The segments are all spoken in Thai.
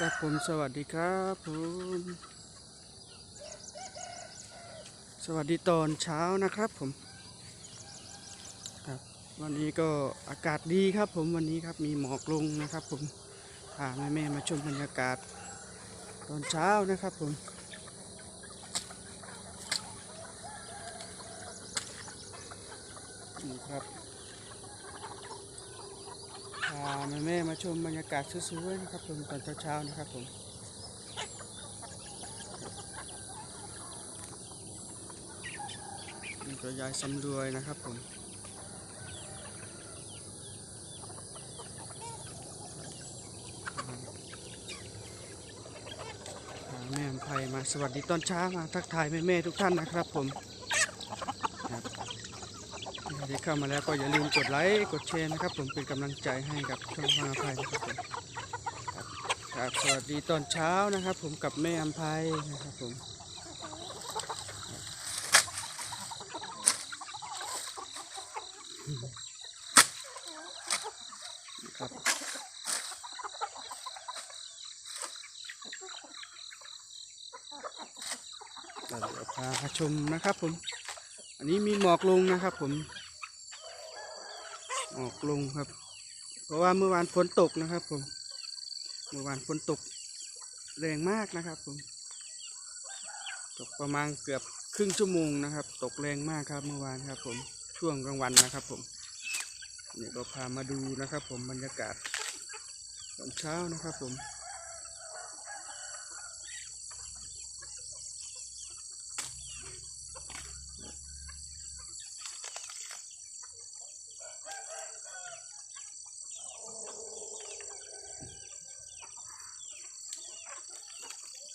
ครับผมสวัสดีครับผมสวัสดีตอนเช้านะครับผมครับวันนี้ก็อากาศดีครับผมวันนี้ครับมีหมอกลงนะครับผมพาแม่แม่มาชมบรรยากาศตอนเช้านะครับผมนี่ครับ พาแม่แม่มาชมบรรยากาศสวยๆนะครับผมตอนเช้าๆนะครับผมนี่ตัวยายสำรวยนะครับผมแม่อำไพมาสวัสดีตอนเช้ามาทักทายแม่แม่ๆทุกท่านนะครับผม ที่เข้ามาแล้วก็อย่าลืมกดไลค์กดแชร์นะครับ ผมเป็นกำลังใจให้กับช่องมาภัยนะครับผมครับสวัสดีตอนเช้านะครับ ผมกับแม่อัมภัยนะครับผมครับเดี๋ยวพาชมนะครับผม อันนี้มีหมอกลงนะครับผม ออกลงครับ เพราะว่าเมื่อวานฝนตกนะครับผม เมื่อวานฝนตกแรงมากนะครับผม ตกประมาณเกือบครึ่งชั่วโมงนะครับ ตกแรงมากครับเมื่อวานครับ ผม ช่วงกลางวันนะครับผมนี่ก็พามาดูนะครับ ผมบรรยากาศตอนเช้านะครับผม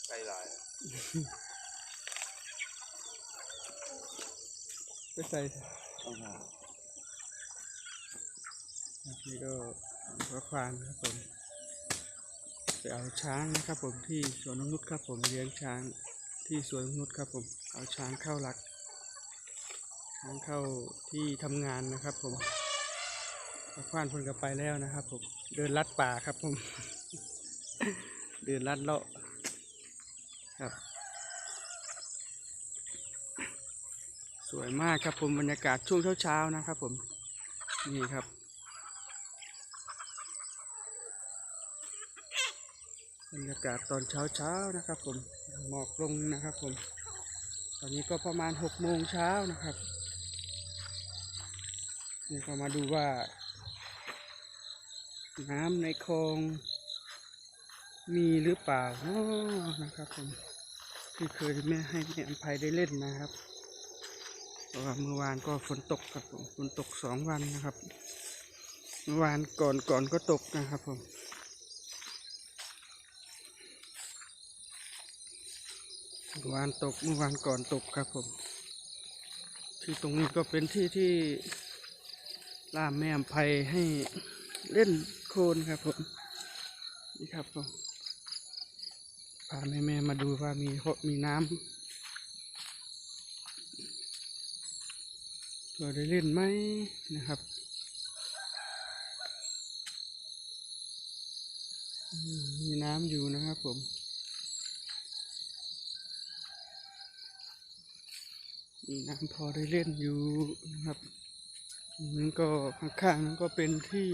ใกล้หลาย ไปใส่ต้องหานี่ก็พระควานครับผมไปเอาช้างนะครับผมที่สวนนงนุชครับผมเลี้ยงช้างที่สวนนงนุชครับผมเอาช้างเข้ารัก ช้างเข้าที่ทำงานนะครับผมพระควานพิ่นก็ไปแล้วนะครับผมเดินลัดป่าครับผม เดินลัดเลาะครับ สวยมากครับผมบรรยากาศช่วงเช้าๆนะครับผม นี่ครับ บรรยากาศตอนเช้าเช้าๆนะครับผมหมอกลงนะครับผม ตอนนี้ก็ประมาณหกโมงเช้านะครับนี่ก็มาดูว่า น้ำในคลองมีหรือเปล่านะครับผมที่เคยแม่ให้แม่อภัยได้เล่นนะครับ ราะว่าเมื่อวานก็ฝนตกครับผมฝนตกสองวันนะครับ เมื่อวานก่อนก่อนก็ตกนะครับผมเมื่อวานตกเมื่อวานก่อนตกครับผม ที่ตรงนี้ก็เป็นที่ที่ล่าแม่อภัยให้เล่นโคลนครับผมนี่ครับผมพาแม่แม่มาดูว่ามีมีน้ำ เราได้เล่นไหมนะครับมีน้ำอยู่นะครับผมมีน้ำพอได้เล่นอยู่นะครับนั่นก็ข้างๆนั้นก็เป็นที่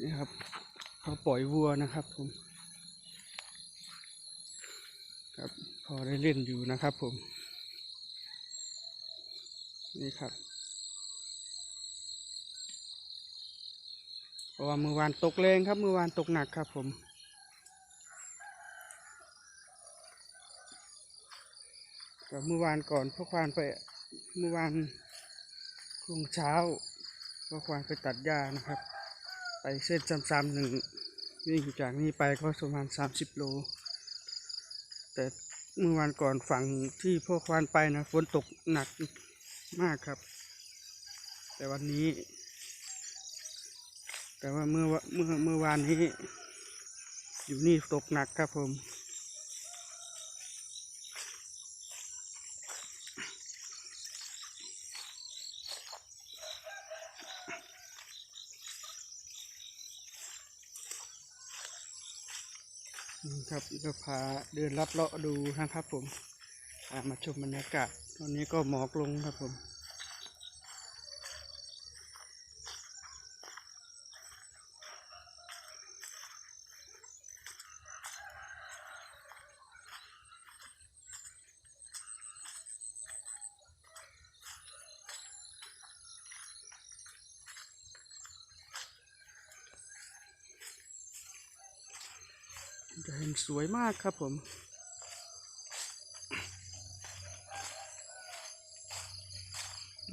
นี่ครับเขาปล่อยวัวนะครับผมครับพอได้เล่นอยู่นะครับผม นี่ครับ เพราะว่าเมื่อวานตกแรงครับเมื่อวานตกหนักครับผมก็เมื่อวานก่อนพ่อควานไปเมื่อวานช่วงเช้าพ่อควานไปตัดหญ้านะครับ ไปเส้นซ้ำๆหนึ่งวิ่งจากนี้ไปก็ประมาณสามสิบโล แต่เมื่อวานก่อนฝั่งที่พ่อควานไปนะฝนตกหนัก มากครับ แต่วันนี้ แต่ว่าเมื่อเมื่อเมื่อวานนี้ อยู่นี่ตกหนักครับผมครับก็พาเดินลัดเลาะดูนะครับผม มาชมบรรยากาศ ตอนนี้ก็หมอกลงครับผมจะเห็นสวยมากครับผม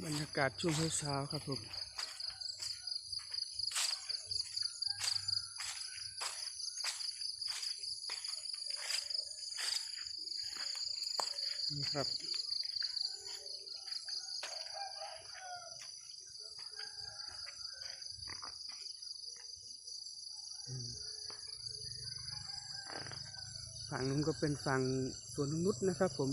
บรรยากาศช่วงเช้าๆครับผมนี่ครับฝั่งนู้นก็เป็นฝั่งสวนนกนุษนะครับผม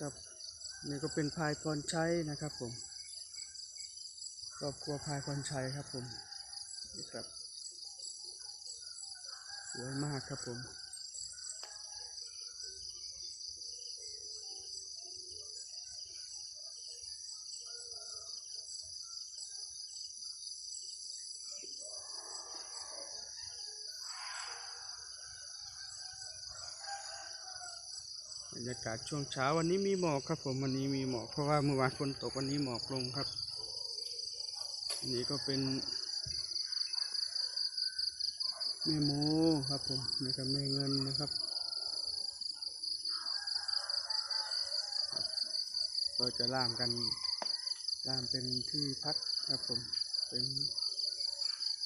ครับนี่ก็เป็นพายพรชัยนะครับผมครอบครัวพายพรชัยครับผมนี่ครับสวยมากครับผมาศช่วงเช้าวันนี้มีหมอกครับผมวันนี้มีหมอกเพราะว่าเมื่อวานฝนตกวันนี้หมอกลงครับนนี้ก็เป็นแม่โมครับผมนี่ก็แม่เงินนะครับ ก็จะล่ามกันล่ามเป็นที่พักครับผมเป็น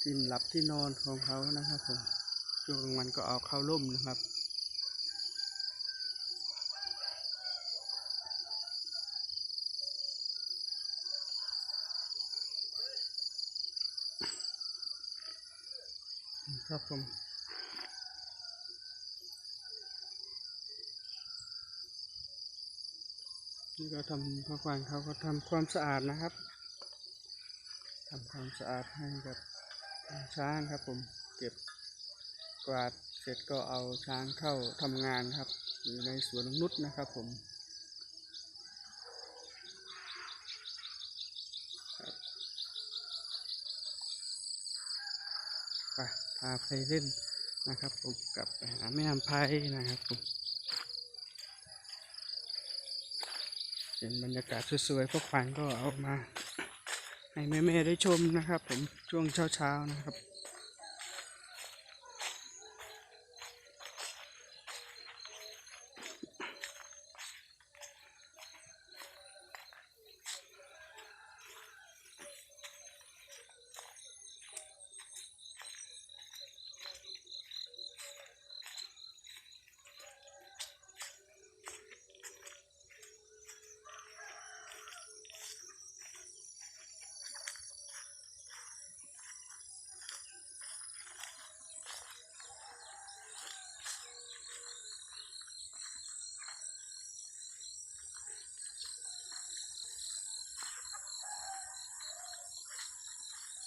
ที่หลับที่นอนของเขานะครับผมช่วงกลางวันก็เอาเข้าร่มนะครับ ครับผมนี่ก็ทำข้าวฟ่างเขาก็ทำความสะอาดนะครับทำความสะอาดให้กับช้างครับผมเก็บกวาดเสร็จก็เอาช้างเข้าทำงานครับ อยู่ในสวนนกนุษนะครับผมไปพาไปเล่นนะครับผมกับไปหาแม่อำไพนะครับผมเป็นบรรยากาศสวยๆพวกควานก็เอามา ให้แม่ๆได้ชมนะครับ ผมช่วงเช้าๆนะครับ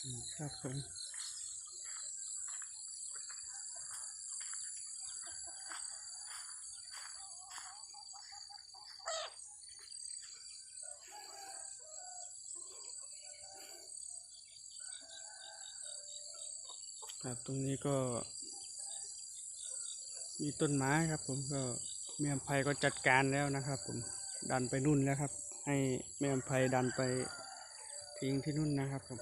ครับผมครับตรงนี้ก็ มีต้นไม้ครับ ผมก็แม่อำไพก็จัดการแล้วนะครับ ผมดันไปนู่นแล้วครับ ให้แม่อำไพดันไปทิ้งที่นู่นนะครับผม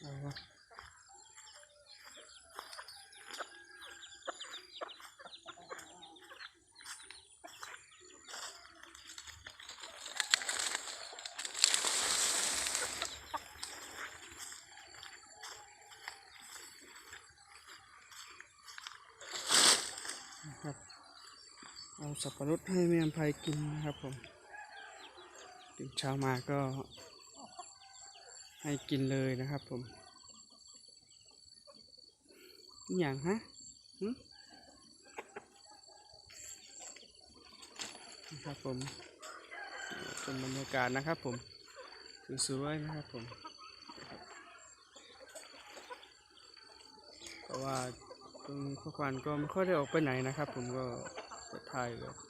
เอาวะ นะครับเอาสับปะรดให้แม่อภัยกินนะครับผมตื่นเช้ามาก็ให้กินเลยนะครับผม อย่างฮะนะครับผมเป็นบรรยากาศนะครับผมสวยๆนะครับผมเพราะว่าตรงพ่อควานก็ไม่ค่อยได้ออกไปไหนนะครับ ผมก็ถ่ายแบบ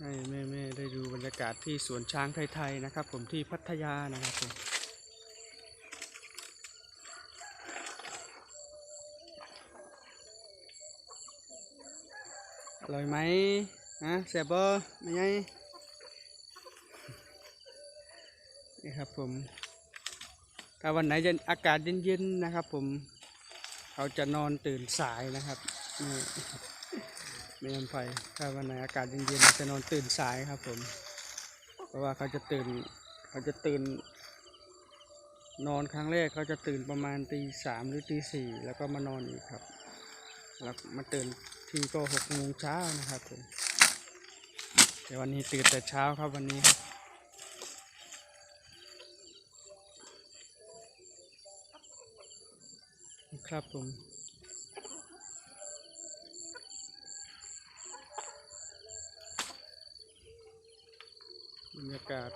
ให้แม่ๆได้ดูบรรยากาศที่สวนช้างไทยๆนะครับ ผมที่พัทยานะครับผมอร่อยไหมฮะแซ่บบ่ไม่ไงนี่ครับผมถ้าวันไหนเย็นอากาศเย็นๆนะครับ ผมเขาจะนอนตื่นสายนะครับนี่ ไม่ยอมไปถ้าวันไหนอากาศเย็นๆจะนอนตื่นสายครับผม เพราะว่าเขาจะตื่น เขาจะตื่น นอนครั้งแรกเขาจะตื่นประมาณตีสามหรือตีสี่แล้วก็มานอนอีกครับ แล้วมาตื่นทีก็หกโมงเช้านะครับผมแต่วันนี้ตื่นแต่เช้าครับวันนี้ครับครับผม รรยากาศ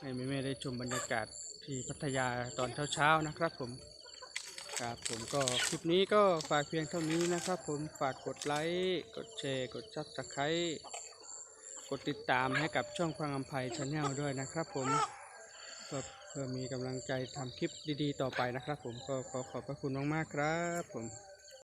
ให้แม่ๆได้ชมบรรยากาศที่พัทยาตอนเช้าๆนะครับผมครับผมก็คลิปนี้ก็ฝากเพียงเท่านี้นะครับ ผมฝากกดไลค์กดแชร์กดซับสไครต์กดติดตามให้กับช่องพังอัมภัยชาแนลด้วยนะครับผมเพื่อเพื่อมีกำลังใจทำคลิปดีๆ ต่อไปนะครับ ผมก็ขอขอบพระคุณมากๆครับผม